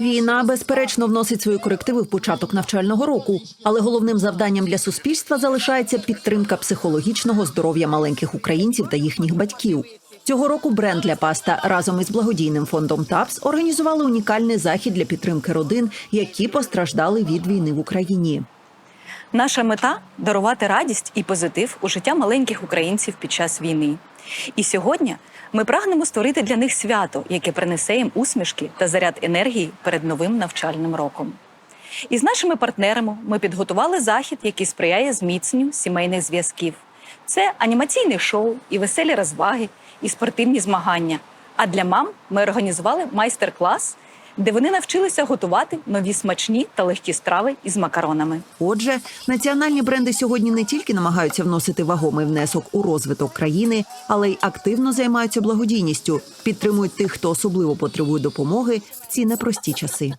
Війна безперечно вносить свої корективи в початок навчального року, але головним завданням для суспільства залишається підтримка психологічного здоров'я маленьких українців та їхніх батьків. Цього року бренд для паста разом із благодійним фондом ТАПС організували унікальний захід для підтримки родин, які постраждали від війни в Україні. Наша мета дарувати радість і позитив у життя маленьких українців під час війни. І сьогодні ми прагнемо створити для них свято, яке принесе їм усмішки та заряд енергії перед новим навчальним роком. І з нашими партнерами ми підготували захід, який сприяє зміцненню сімейних зв'язків. Це анімаційне шоу, і веселі розваги, і спортивні змагання. А для мам ми організували майстер-клас, де вони навчилися готувати нові смачні та легкі страви із макаронами. Отже, національні бренди сьогодні не тільки намагаються вносити вагомий внесок у розвиток країни, але й активно займаються благодійністю, підтримують тих, хто особливо потребує допомоги в ці непрості часи.